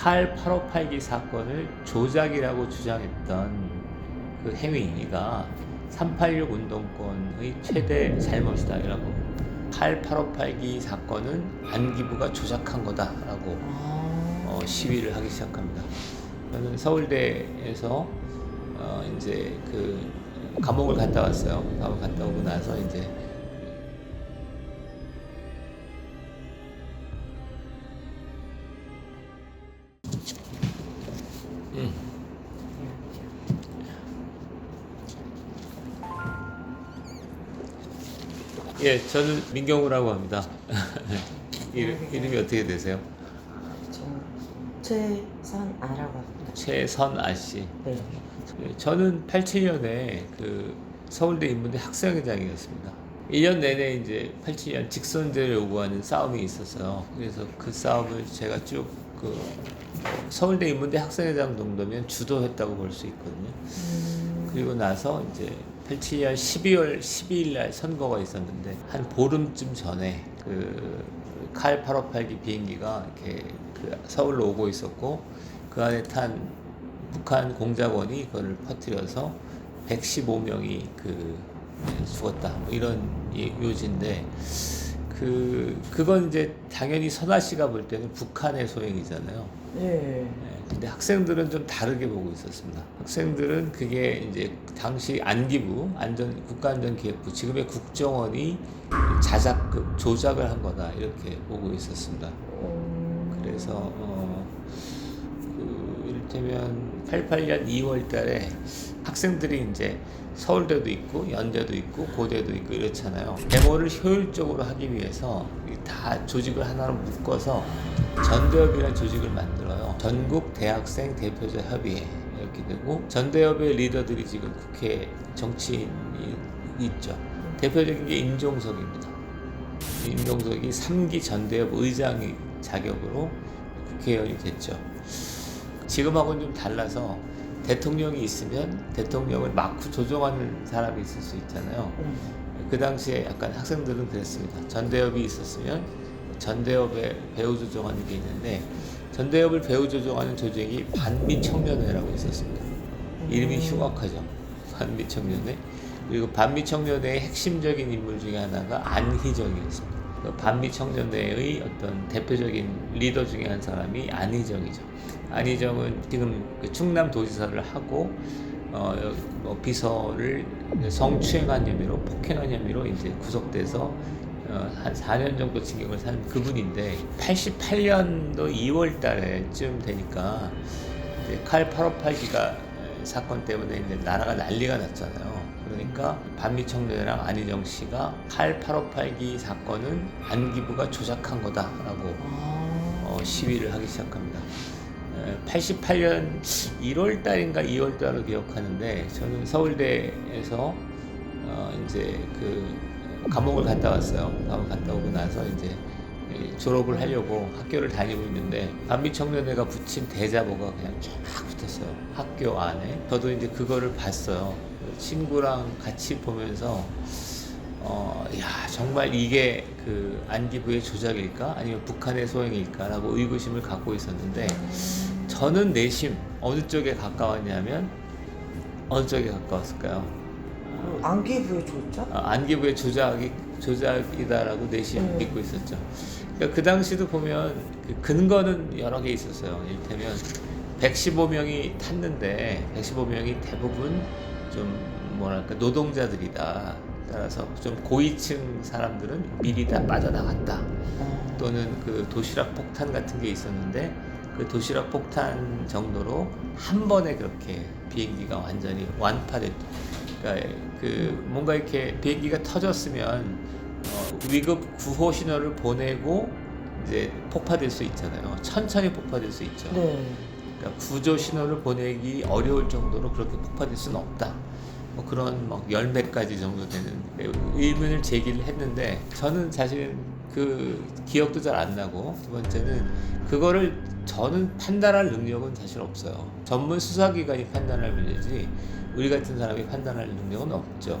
칼 8582 사건을 조작이라고 주장했던 그 행위가 386 운동권의 최대 잘못이다라고 칼 8582 사건은 안기부가 조작한 거다라고 아. 어, 시위를 하기 시작합니다. 저는 서울대에서 어, 이제 그 감옥을 갔다 왔어요. 감옥 갔다 오고 나서 이제 예, 저는 민경우라고 합니다. 이름, 이름이 어떻게 되세요? 저 최선아라고 합니다. 최선아 씨. 네. 예, 저는 87년에 그 서울대 인문대 학생회장이었습니다. 1년 내내 이제 87년 직선제를 요구하는 싸움이 있었어요. 그래서 그 싸움을 제가 쭉 그 서울대 인문대 학생회장 정도면 주도했다고 볼 수 있거든요. 음, 그리고 나서 이제 87년 12월 12일 날 선거가 있었는데 한 보름쯤 전에 그칼 8582 비행기가 이렇게 그 서울로 오고 있었고 그 안에 탄 북한 공작원이 그걸 퍼뜨려서 115명이 그 네, 죽었다 뭐 이런 이- 요지인데 그 그건 이제 당연히 선아 씨가 볼 때는 북한의 소행이잖아요. 네. 네, 근데 학생들은 좀 다르게 보고 있었습니다. 학생들은 그게 이제 당시 안기부 안전 국가안전기획부 지금의 국정원이 자작극 조작을 한 거다 이렇게 보고 있었습니다. 음, 그래서 어, 그 이를테면 88년 2월달에 학생들이 이제 서울대도 있고 연대도 있고 고대도 있고 이렇잖아요. 데모를 효율적으로 하기 위해서 이다 조직을 하나로 묶어서 전대협이라는 조직을 만들어요. 전국 대학생 대표자 협의회 이렇게 되고 전대협의 리더들이 지금 국회 정치인이 있죠. 대표적인 게 임종석입니다. 임종석이 3기 전대협 의장 자격으로 국회의원이 됐죠. 지금하고는 좀 달라서 대통령이 있으면 대통령을 막후 조종하는 사람이 있을 수 있잖아요. 음, 그 당시에 약간 학생들은 그랬습니다. 전대협이 있었으면 전대협에 배후 조종하는 게 있는데 전대협을 배후 조종하는 조직이 반미청년회라고 있었습니다. 이름이 흉악하죠. 반미청년회. 그리고 반미청년회의 핵심적인 인물 중에 하나가 안희정이었습니다. 그 반미청년회의 어떤 대표적인 리더 중에 한 사람이 안희정이죠. 안희정은 지금 그 충남 도지사를 하고 어, 뭐 비서를 성추행한 혐의로 폭행한 혐의로 이제 구속돼서 어, 한 4년 정도 징역을 산 그분인데 88년도 2월 달에쯤 되니까 칼 8582가 사건 때문에 이제 나라가 난리가 났잖아요. 그러니까 반미 청년이랑 안희정 씨가 칼 8582 사건은 안기부가 조작한 거다라고 아, 어, 시위를 하기 시작합니다. 88년 1월 달인가 2월 달로 기억하는데 저는 서울대에서 어, 이제 그 감옥을 갔다 왔어요. 감옥 갔다 오고 나서 이제 이 졸업을 하려고 학교를 다니고 있는데 반미청년회가 붙인 대자보가 그냥 쫙 붙었어요. 학교 안에. 저도 이제 그거를 봤어요. 친구랑 같이 보면서 어, 야, 정말 이게 그 안기부의 조작일까? 아니면 북한의 소행일까라고 의구심을 갖고 있었는데, 저는 내심 어느 쪽에 가까웠냐면, 어느 쪽에 가까웠을까요? 그 안기부의 조작? 아, 안기부의 조작이, 조작이다라고 내심 음. 믿고 있었죠. 그러니까 그 당시도 보면 그 근거는 여러 개 있었어요. 이를테면 115명이 탔는데 115명이 대부분 좀 뭐랄까 노동자들이다. 따라서 좀 고위층 사람들은 미리 다 빠져나갔다. 어, 또는 그 도시락 폭탄 같은 게 있었는데 그 도시락 폭탄 정도로 한 번에 그렇게 비행기가 완전히 완파됐. 그러니까 그 뭔가 이렇게 비행기가 터졌으면 어, 위급 구호 신호를 보내고 이제 폭파될 수 있잖아요. 천천히 폭파될 수 있죠. 네. 그러니까 구조 신호를 보내기 어려울 정도로 그렇게 폭파될 수는 없다. 뭐 그런 뭐 열몇 가지 정도 되는 의문을 제기를 했는데 저는 사실 그 기억도 잘 안 나고 두 번째는 그거를 저는 판단할 능력은 사실 없어요. 전문 수사기관이 판단할 문제지 우리 같은 사람이 판단할 능력은 없죠.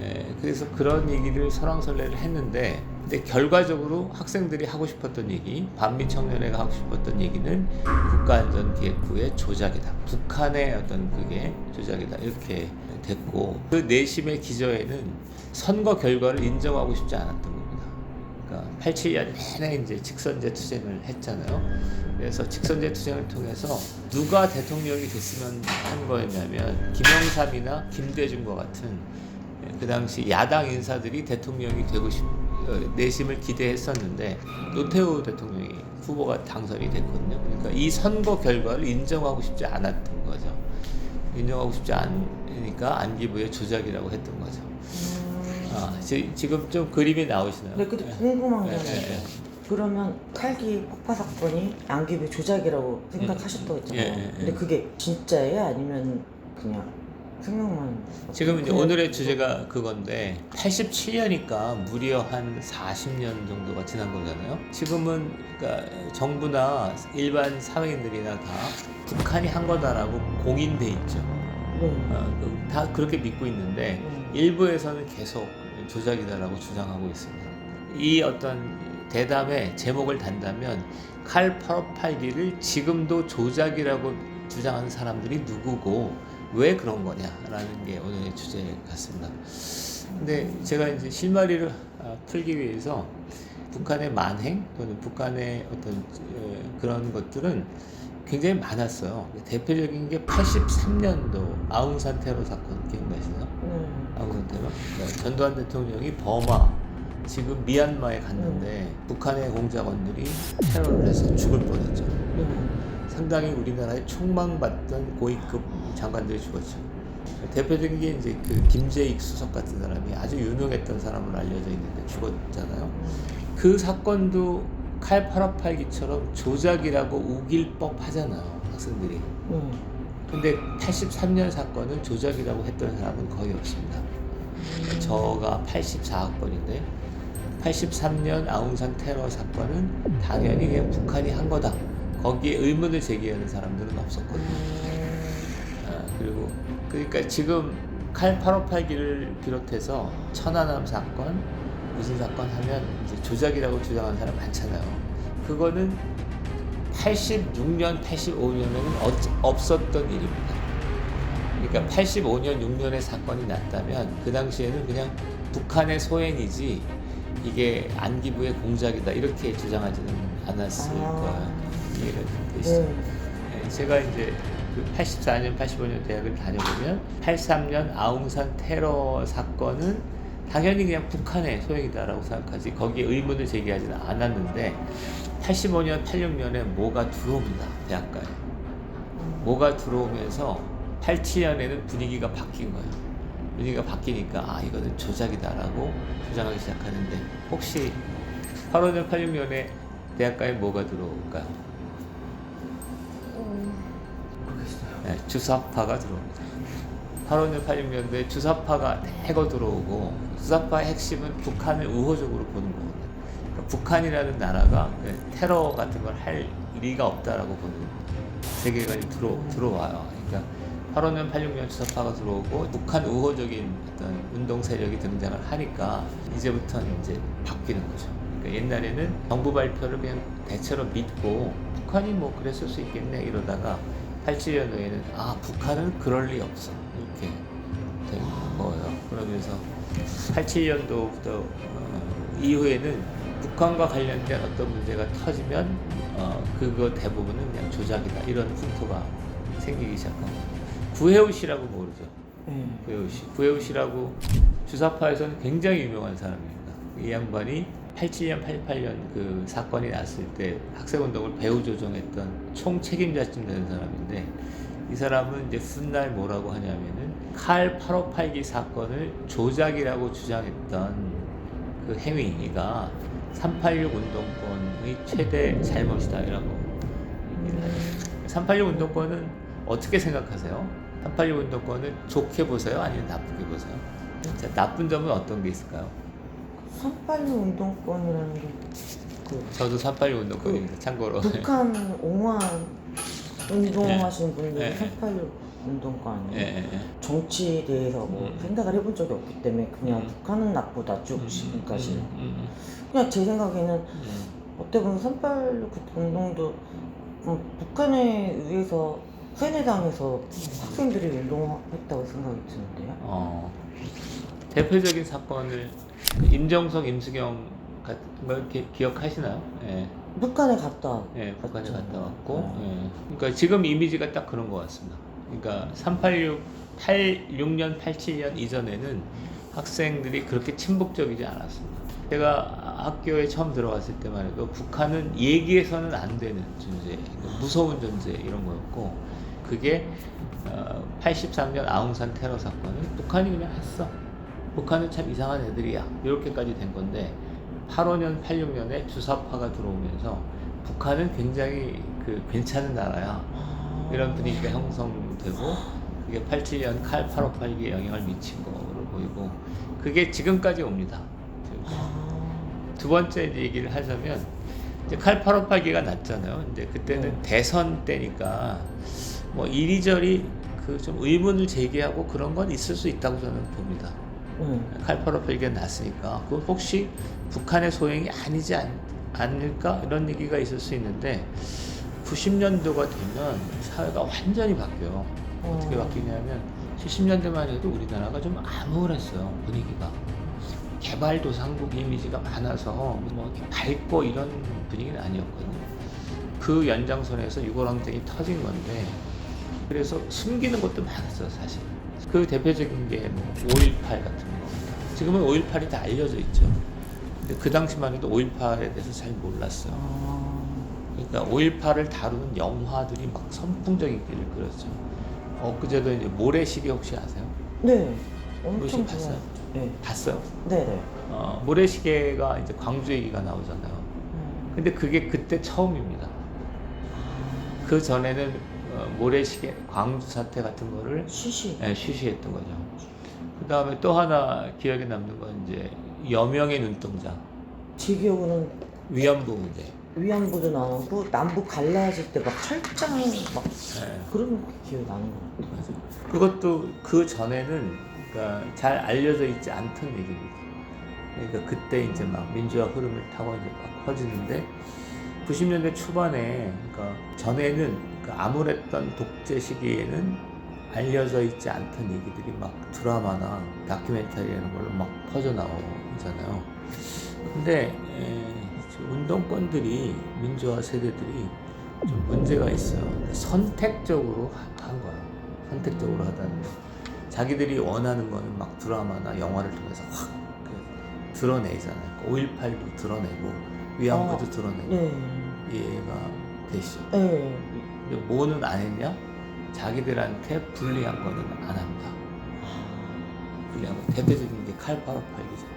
예, 그래서 그런 얘기를 설왕설래를 했는데 근데 결과적으로 학생들이 하고 싶었던 얘기, 반미 청년회가 하고 싶었던 얘기는 국가안전기획부의 조작이다. 북한의 어떤 그게 조작이다. 이렇게 됐고 그 내심의 기저에는 선거 결과를 인정하고 싶지 않았던 87년 내내 이제 직선제 투쟁을 했잖아요. 그래서 직선제 투쟁을 통해서 누가 대통령이 됐으면 한 거였냐면 김영삼이나 김대중과 같은 그 당시 야당 인사들이 대통령이 되고 싶 어, 내심을 기대했었는데 노태우 대통령이 후보가 당선이 됐거든요. 그러니까 이 선거 결과를 인정하고 싶지 않았던 거죠. 인정하고 싶지 않으니까 안기부의 조작이라고 했던 거죠. 음. 아, 지, 지금 좀 그림이 나오시나요? 네, 근데 궁금한 게 네, 네, 있어요. 네. 그러면 칼기 폭파 사건이 안기부의 조작이라고 생각하셨다고 했잖아요. 예, 예, 예. 근데 그게 진짜예요? 아니면 그냥 생각만? 지금 이제 그냥- 오늘의 주제가 그건데 87년이니까 무려 한 40년 정도가 지난 거잖아요. 지금은 그러니까 정부나 일반 사회인들이나 다 북한이 한 거다라고 공인돼 있죠. 네. 어, 그- 다 그렇게 믿고 있는데 음. 일부에서는 계속 조작이다라고 주장하고 있습니다. 이 어떤 대담의 제목을 단다면 칼 858기를 지금도 조작이라고 주장하는 사람들이 누구고 왜 그런 거냐라는 게 오늘의 주제 같습니다. 근데 제가 이제 실마리를 아, 풀기 위해서 북한의 만행 또는 북한의 어떤 어, 그런 것들은 굉장히 많았어요. 대표적인 게 83년도 아웅산 테러 사건 기억나시나요? 네. 아웅산 테러. 그러니까 전두환 대통령이 버마 지금 미얀마에 갔는데 북한의 공작원들이 테러를 해서 죽을 뻔했죠. 네. 상당히 우리나라에 총망받던 고위급 장관들이 죽었죠. 대표적인 게 이제 그 김재익 수석 같은 사람이 아주 유능했던 사람으로 알려져 있는데 죽었잖아요. 그 사건도 칼 858기처럼 조작이라고 우길 법 하잖아요. 학생들이. 네. 근데 83년 사건은 조작이라고 했던 사람은 거의 없습니다. 저가 84학번인데 83년 아웅산 테러 사건은 당연히 그냥 북한이 한 거다. 거기에 의문을 제기하는 사람들은 없었거든요. 아, 그리고 그러니까 지금 칼 858기를 비롯해서 천안함 사건 무슨 사건 하면 이제 조작이라고 주장하는 사람 많잖아요. 그거는 86년, 85년에는 없었던 일입니다. 그러니까 85년, 6년에 사건이 났다면 그 당시에는 그냥 북한의 소행이지 이게 안기부의 공작이다 이렇게 주장하지는 않았을 아. 거예요. 이해가 되시죠? 네. 네, 제가 이제 그 84년, 85년 대학을 다녀보면 83년 아웅산 테러 사건은 당연히 그냥 북한의 소행이다라고 생각하지 거기에 의문을 제기하지는 않았는데 85년, 86년에 뭐가 들어옵니다 대학가에 뭐가 들어오면서 87년에는 분위기가 바뀐 거예요. 분위기가 바뀌니까 아 이거는 조작이다라고 주장하기 시작하는데 혹시 8년, 86년에 대학가에 뭐가 들어올까요? 모르겠어요. 네, 주사파가 들어옵니다. 8년 86년도에 주사파가 대거 들어오고 주사파의 핵심은 북한을 우호적으로 보는 거거든요. 그러니까 북한이라는 나라가 네, 테러 같은 걸 할 리가 없다라고 보는 세계관이 들어, 들어와요. 그러니까 8년 86년 주사파가 들어오고 북한 우호적인 어떤 운동 세력이 등장을 하니까 이제부터는 이제 바뀌는 거죠. 그러니까 옛날에는 정부 발표를 그냥 대체로 믿고 북한이 뭐 그랬을 수 있겠네 이러다가 87년도에는 아 북한은 그럴 리 없어 이렇게 된 거예요. 그러면서 87년도부터 어, 이후에는 북한과 관련된 어떤 문제가 터지면 어, 그거 대부분은 그냥 조작이다 이런 풍토가 생기기 거예요. 구혜우 씨라고 모르죠. 네. 구혜우 씨. 구혜우 씨라고 주사파에서는 굉장히 유명한 사람입니다. 이 양반이 87년, 88년 그 사건이 났을 때 학생운동을 배후 조종했던 총 책임자쯤 되는 사람인데 이 사람은 이제 훗날 뭐라고 하냐면은 칼 858기 사건을 조작이라고 주장했던 그 행위가 386 운동권의 최대 잘못이다 이라고 얘기를 해요. 386 운동권은 어떻게 생각하세요? 386 운동권은 좋게 보세요? 아니면 나쁘게 보세요? 자, 나쁜 점은 어떤 게 있을까요? 386 운동권이라는 게 그 저도 386 운동권입니다. 참고로. 북한 옹호한 운동하시는 네. 분들이 네. 386 아니에요? 예, 예, 예. 정치에 대해서 뭐 음. 생각을 해본 적이 없기 때문에 그냥 음. 북한은 나쁘다 쭉 음, 지금까지 음, 음, 그냥 제 생각에는 음. 어떻게 보면 386 운동도 음, 북한에 의해서 세뇌당해서 학생들이 운동했다고 생각이 드는데요. 어, 대표적인 사건을 그 임정석, 임수경 같은 걸 이렇게 기억하시나요? 예, 북한에 갔다 예, 북한에. 갔다 왔고, 네. 예. 그러니까 지금 이미지가 딱 그런 것 같습니다. 그러니까 386, 86년, 87년 이전에는 학생들이 그렇게 친북적이지 않았습니다. 제가 학교에 처음 들어갔을 때만 해도 북한은 얘기해서는 안 되는 존재, 그러니까 무서운 존재 이런 거였고, 그게 어, 83년 아웅산 테러 사건은 북한이 그냥 했어. 북한은 참 이상한 애들이야. 이렇게까지 된 건데 85년, 86년에 주사파가 들어오면서 북한은 굉장히 그 괜찮은 나라야. 이런 분위기가 형성되고 그게 87년 칼 8582에 영향을 미친 거로 보이고 그게 지금까지 옵니다. 지금까지. 아, 두 번째 이제 얘기를 하자면 이제 칼 8582가 났잖아요. 근데 그때는 네. 대선 때니까 뭐 이리저리 그 좀 의문을 제기하고 그런 건 있을 수 있다고 저는 봅니다. 네. 칼 8582가 났으니까 그 혹시 북한의 소행이 아니지 않, 않을까 이런 얘기가 있을 수 있는데 90년도가 되면 사회가 완전히 바뀌어요. 어떻게 어. 바뀌냐면 70년대만 해도 우리나라가 좀 암울했어요 분위기가 개발도상국 이미지가 많아서 뭐 밝고 이런 분위기는 아니었거든요. 그 연장선에서 유골항쟁이 터진 건데 그래서 숨기는 것도 많았어요 사실. 그 대표적인 게5.18 같은 거. 지금은 5.18이 다 알려져 있죠. 근데 그 당시만 해도 5.18에 대해서 잘 몰랐어요. 아, 그러니까 5.18을 다루는 영화들이 막 선풍적인 길을 끌었죠. 엊그제도 이제 모래시계 혹시 아세요? 네. 엄청 봤어요? 네. 봤어요. 네 네. 어, 모래시계가 이제 광주 얘기가 나오잖아요. 음. 근데 그게 그때 처음입니다. 그 전에는 어, 모래시계, 광주 사태 같은 거를 시시. 예, 쉬쉬했던 거죠. 그 다음에 또 하나 기억에 남는 건 이제 여명의 눈동자, 제 기억으로는 위안부 문제. 위안부도 나오고 남북 갈라질 때 막 철장 막 예. 그런 게 기억이 나는 것 같아요. 맞아. 그것도 그 전에는 그러니까 잘 알려져 있지 않던 얘기입니다. 그러니까 그때 이제 막 민주화 흐름을 타고 이제 막 퍼지는데 90년대 초반에 그러니까 전에는 그 암울했던 독재 시기에는 알려져 있지 않던 얘기들이 막 드라마나 다큐멘터리 이런 걸로 막 퍼져 나오잖아요. 근데 에, 운동권들이 민주화 세대들이 좀 문제가 있어요. 선택적으로 하- 한 거야. 선택적으로 하다는 거. 자기들이 원하는 거는 막 드라마나 영화를 통해서 확 그, 드러내잖아요. 5.18도 드러내고 위안부도 어, 드러내고 네. 이해가 되시죠. 네. 근데 뭐는 안 했냐? 자기들한테 불리한 거는 안 합니다. 불리한 거 대표적인 게칼 8582죠.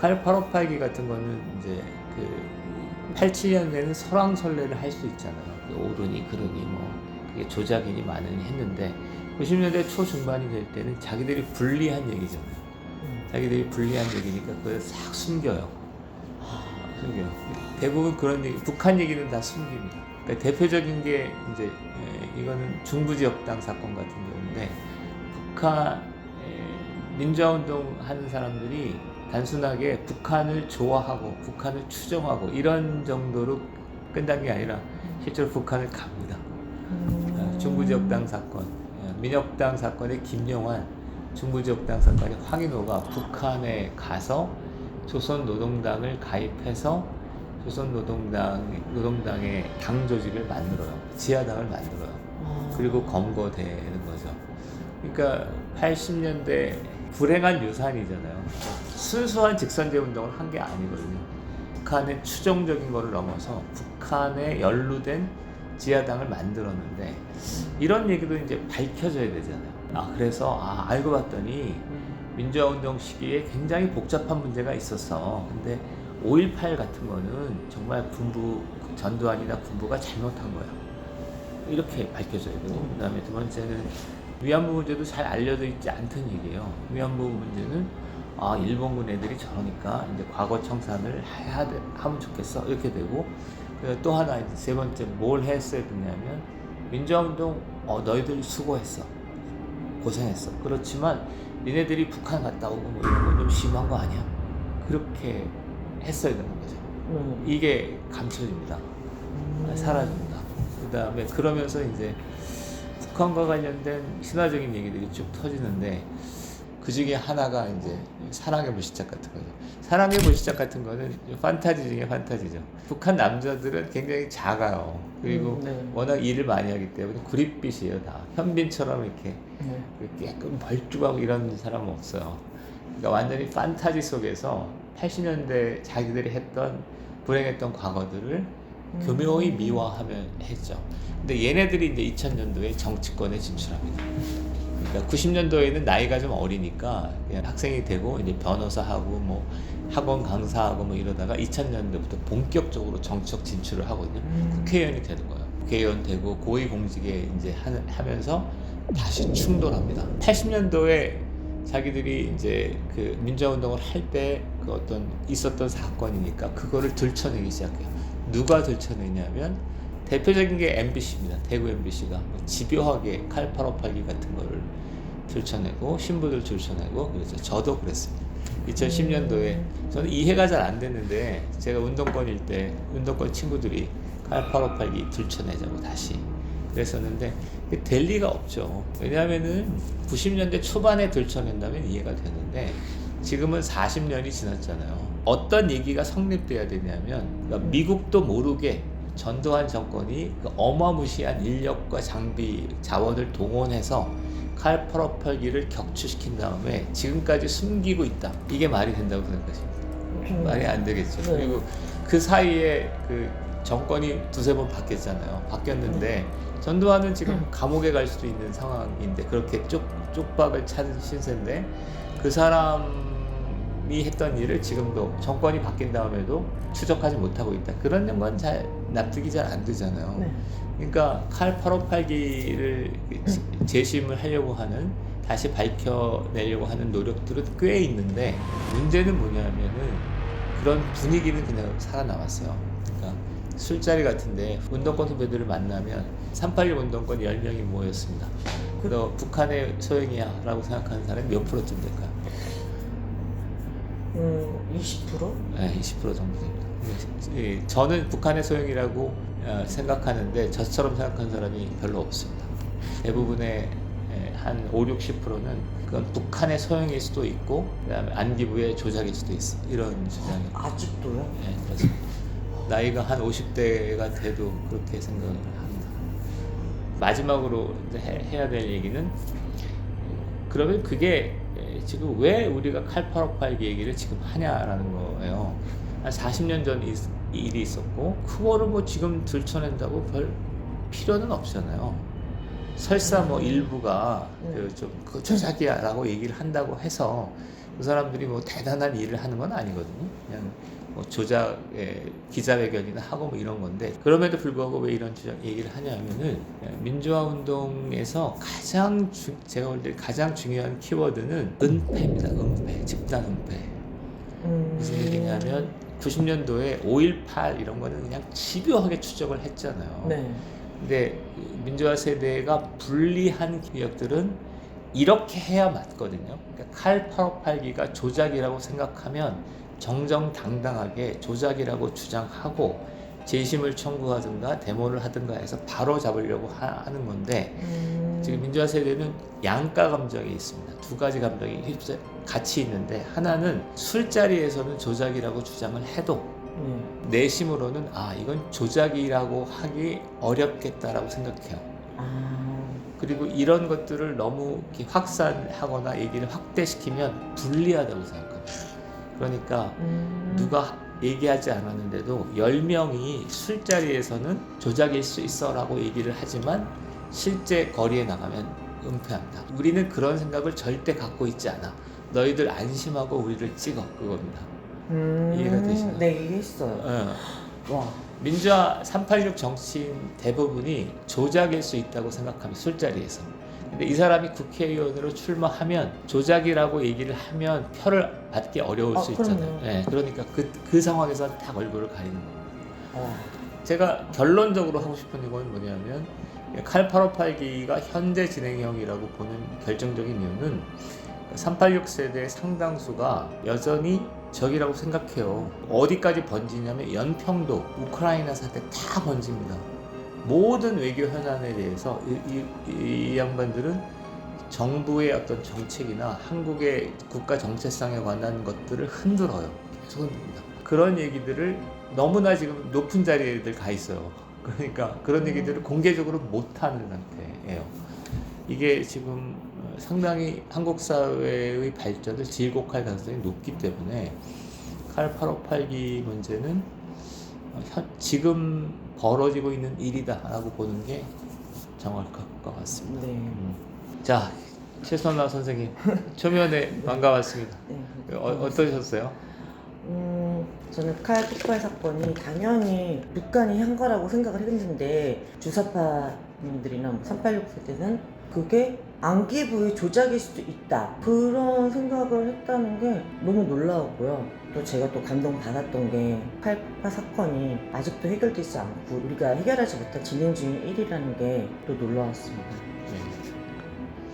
칼8582 같은 거는 이제 그 87년에는 설왕설래를 할 수 있잖아요. 그 옳으니 그르니 뭐 그게 조작이니 많으니 했는데 90년대 초중반이 될 때는 자기들이 불리한 얘기잖아요. 음. 자기들이 불리한 얘기니까 그걸 싹 숨겨요. 숨겨요. 대부분 그런 얘기, 북한 얘기는 다 숨깁니다. 그러니까 대표적인 게 이제 에, 이거는 중부 지역당 사건 같은 경우인데 북한 에, 민주화 운동 하는 사람들이 단순하게 북한을 좋아하고 북한을 추종하고 이런 정도로 끝난 게 아니라 실제로 북한을 갑니다. 음. 어, 중부지역당 사건, 어, 민혁당 사건의 김영환, 중부지역당 사건의 황인호가 북한에 가서 조선노동당을 가입해서 조선노동당 노동당의 당 조직을 만들어요. 지하당을 만들어요. 아. 그리고 검거되는 거죠. 그러니까 80년대 불행한 유산이잖아요. 순수한 직선제 운동을 한 게 아니거든요. 북한의 추종적인 거를 넘어서 북한에 연루된 지하당을 만들었는데 이런 얘기도 이제 밝혀져야 되잖아요. 아 그래서 아 알고 봤더니 음. 민주화 운동 시기에 굉장히 복잡한 문제가 있었어. 근데 5.18 같은 거는 정말 군부 전두환이나 군부가 잘못한 거야. 이렇게 밝혀져야 되고 그다음에 두 번째는 위안부 문제도 잘 알려져 있지 않던 얘기예요. 위안부 문제는 아 일본군 애들이 저러니까 이제 과거 청산을 해야 돼, 하면 좋겠어 이렇게 되고 그또 하나 이제 세 번째 뭘 했어야 되냐면 민주화운동 어 너희들 수고했어 고생했어. 그렇지만 니네들이 북한 갔다 오고 뭐 이런 건 좀 심한 거 아니야? 그렇게 했어야 되는 거죠. 음. 이게 감춰집니다. 음. 사라집니다. 그 다음에 그러면서 이제 북한과 관련된 신화적인 얘기들이 쭉 터지는데 그 중에 하나가 이제 사랑의 불시착 같은 거죠. 사랑의 불시착 같은 거는 판타지 중에 판타지죠. 북한 남자들은 굉장히 작아요. 그리고 음, 네. 워낙 일을 많이 하기 때문에 구릿빛이에요 다. 현빈처럼 이렇게 네. 깨끗 벌쭉하고 이런 사람은 없어요. 그러니까 완전히 판타지 속에서 80년대 자기들이 했던 불행했던 과거들을 음. 교묘히 미화하면 했죠. 근데 얘네들이 이제 2000년도에 정치권에 진출합니다. 그러니까 90년도에는 나이가 좀 어리니까 그냥 학생이 되고 이제 변호사하고 뭐 학원 강사하고 뭐 이러다가 2000년도부터 본격적으로 정치적 진출을 하거든요. 음. 국회의원이 되는 거예요. 국회의원 되고 고위공직에 이제 하, 하면서 다시 충돌합니다. 80년도에 자기들이 이제 그 민주화운동을 할 때 그 어떤 있었던 사건이니까 그거를 들춰내기 시작해요. 누가 들춰내냐면 대표적인 게 MBC입니다. 대구 MBC가 뭐 집요하게 칼 858기 같은 거를 들춰내고 신부들 들춰내고 그래서 저도 그랬습니다. 2010년도에 저는 이해가 잘 안 됐는데 제가 운동권일 때 운동권 친구들이 칼858기 들춰내자고 다시 그랬었는데 될 리가 없죠. 왜냐하면은 90년대 초반에 들춰낸다면 이해가 되는데 지금은 40년이 지났잖아요. 어떤 얘기가 성립돼야 되냐면 그러니까 미국도 모르게 전두환 정권이 그 어마무시한 인력과 장비 자원을 동원해서 칼858기를 격추시킨 다음에 지금까지 숨기고 있다. 이게 말이 된다고 생각하십니까? 좀- 말이 안 되겠죠. 네. 그리고 그 사이에 그 정권이 두세 번 바뀌었잖아요. 바뀌었는데 전두환은 지금 감옥에 갈 수도 있는 상황인데 그렇게 쪽 쪽박을 찾은 신세인데 그 사람 이 했던 일을 지금도 정권이 바뀐 다음에도 추적하지 못하고 있다. 그런 건 잘 납득이 잘 안 되잖아요. 네. 그러니까 칼 858기를 재심을 하려고 하는 다시 밝혀내려고 하는 노력들은 꽤 있는데 문제는 뭐냐면은 그런 분위기는 그냥 살아남았어요. 그러니까 술자리 같은데 운동권 후배들을 만나면 386 운동권 10명이 모였습니다. 너 북한의 소행이야 라고 생각하는 사람이 몇 프로쯤 될까요? 음, 20%? 네, 20% 정도 됩니다. 예, 저는 북한의 소용이라고 어, 생각하는데 저처럼 생각하는 사람이 별로 없습니다. 대부분의 예, 한 5, 60%는 그건 북한의 소용일 수도 있고 그다음에 안기부의 조작일 수도 있어. 이런 주장이 아직도요? 예, 그렇습니다. 나이가 한 50대가 돼도 그렇게 생각을 합니다. 마지막으로 이제 해, 해야 될 얘기는 그러면 그게 에, 지금 왜 우리가 칼파로팔기 얘기를 지금 하냐라는 거예요. 한 40년 전이 일이 있었고 그거를 뭐 지금 들춰낸다고 별 필요는 없잖아요. 설사 뭐 일부가 네. 그좀그 조작이야라고 얘기를 한다고 해서 그 사람들이 뭐 대단한 일을 하는 건 아니거든요. 그냥 뭐 조작의 기자회견이나 하고 뭐 이런 건데 그럼에도 불구하고 왜 이런 주장 얘기를 하냐면은 민주화 운동에서 가장 주, 제가 볼 때 가장 중요한 키워드는 은폐입니다. 은폐, 집단 은폐. 음. 무슨 얘기냐면 90년도에 5.18 이런 거는 그냥 집요하게 추적을 했잖아요. 네. 근데 민주화 세대가 불리한 기억들은 이렇게 해야 맞거든요. 그러니까 칼 858기가 조작이라고 생각하면 정정당당하게 조작이라고 주장하고 재심을 청구하든가 데모를 하든가 해서 바로 잡으려고 하, 는 건데 음. 지금 민주화 세대는 양가 감정이 있습니다. 두 가지 감정이 휩쓸 같이 있는데 하나는 술자리에서는 조작이라고 주장을 해도 네. 내심으로는 아 이건 조작이라고 하기 어렵겠다라고 생각해요. 아. 그리고 이런 것들을 너무 확산하거나 얘기를 확대시키면 불리하다고 생각합니다. 그러니까 음. 누가 얘기하지 않았는데도 10명이 술자리에서는 조작일 수 있어 라고 얘기를 하지만 실제 거리에 나가면 은폐한다. 우리는 그런 생각을 절대 갖고 있지 않아. 너희들 안심하고 우리를 찍어. 그겁니다. 음. 이해가 되시나요? 네, 이해했어요. 어. 와. 민주화 386 정치인 대부분이 조작일 수 있다고 생각합니다. 술자리에서. 근데 이 사람이 국회의원으로 출마하면 조작이라고 얘기를 하면 표를 받기 어려울 아, 수 있잖아요. 그럼요. 네, 그러니까 그, 그 상황에서 딱 얼굴을 가리는 겁니다. 와. 제가 결론적으로 하고 싶은 이건 뭐냐면 칼858기가 현재 진행형이라고 보는 결정적인 이유는 386 세대의 상당수가 여전히 적이라고 생각해요. 어디까지 번지냐면 연평도, 우크라이나 사태 다 번집니다. 모든 외교 현안에 대해서 이, 이- 이 양반들은 정부의 어떤 정책이나 한국의 국가 정체성에 관한 것들을 흔들어요. 계속 흔듭니다. 그런 얘기들을 너무나 지금 높은 자리에들 가 있어요. 그러니까 그런 얘기들을 공개적으로 못하는 상태예요. 이게 지금 어, 상당히 한국 사회의 발전을 질곡할 가능성이 높기 때문에 칼 858기 문제는 지금 벌어지고 있는 일이다라고 보는 게 정확할 것 같습니다. 네. 음. 자, 최선아 선생님, 초면에 반가웠습니다. 네. 어, 어떠셨어요? 음, 저는 칼 폭발 사건이 당연히 북한이 한 거라고 생각을 했는데 주사파님들이나 뭐386 세대는 그게 안기부의 조작일 수도 있다 그런 생각을 했다는 게 너무 놀라웠고요 또 제가 또 감동 받았던 게칼 폭발 사건이 아직도 해결되지 않고 우리가 해결하지 못한 진행 중인 일이라는 게 또 놀라웠습니다 네.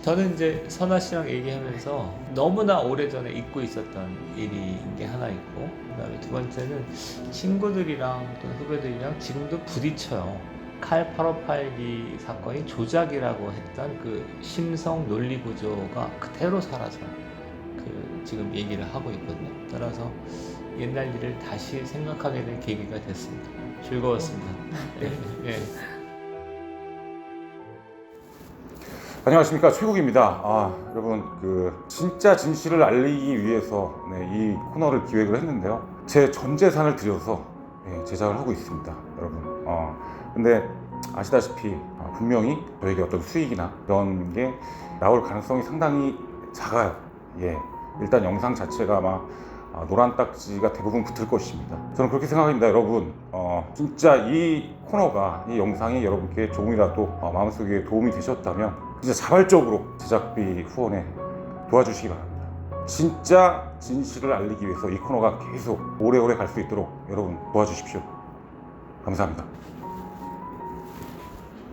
저는 이제 선아 씨랑 얘기하면서 너무나 오래전에 잊고 있었던 일인 게 하나 있고 그다음에 두 번째는 친구들이랑 또는 후배들이랑 지금도 부딪혀요. 칼 858기 사건이 조작이라고 했던 그 심성 논리 구조가 그대로 살아서 그 지금 얘기를 하고 있거든요. 따라서 옛날 일을 다시 생각하게 된 계기가 됐습니다. 즐거웠습니다. 네. 네. 안녕하십니까 최국입니다. 아 여러분 그 진짜 진실을 알리기 위해서 네, 이 코너를 기획을 했는데요. 제 전 재산을 들여서 네, 제작을 하고 있습니다, 여러분. 어 근데 아시다시피 아, 분명히 저에게 어떤 수익이나 이런 게 나올 가능성이 상당히 작아요. 예, 일단 영상 자체가 아마 아, 노란 딱지가 대부분 붙을 것입니다. 저는 그렇게 생각합니다, 여러분. 어, 진짜 이 코너가, 이 영상이 여러분께 조금이라도 어, 마음속에 도움이 되셨다면 진짜 자발적으로 제작비 후원에 도와주시기 바랍니다. 진짜 진실을 알리기 위해서 이 코너가 계속 오래오래 갈 수 있도록 여러분 도와주십시오. 감사합니다.